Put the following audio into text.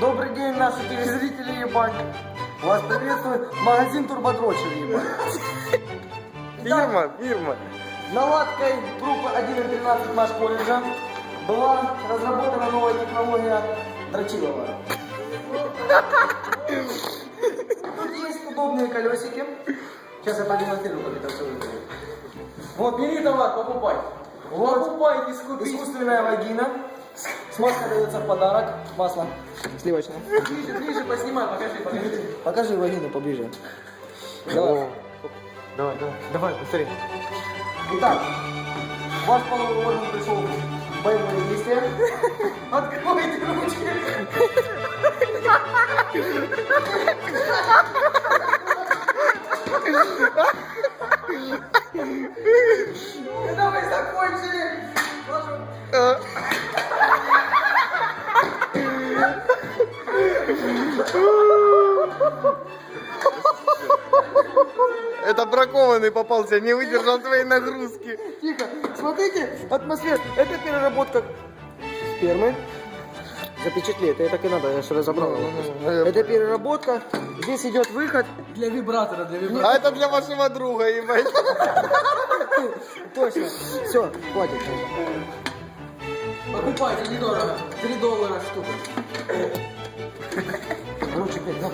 Добрый день, наши телезрители, ебать. Вас приветствует магазин Турботрочер, ебать. Фирма, фирма. наладкой группы 1.13 Маш колледжа была разработана новая технология Дрочилова. Тут есть удобные колесики. Сейчас я продемонстрирую, как это все выглядит. Вот, бери товар, покупай. Покупай искусственная вагина. Смазка дается в подарок. Масло сливочное. Ближе, ближе, поснимай, покажи, покажи. Покажи вагину поближе. Давай. Давай, давай, давай, быстрее. Итак, ваш половой орган пришел в боевое действие. Откройте ручки. Когда вы закончили вашу Это бракованный попался, не выдержал твоей нагрузки. Тихо. Смотрите, атмосфера. Это переработка спермы. Запечатли, это так и надо, я же разобрал. Ну, ну, ну, я это переработка. Здесь идет выход. Для вибратора, для вибратора. А это для вашего друга, ебать. Точно. Все, хватит. Покупайте, недорого. 3 доллара штука.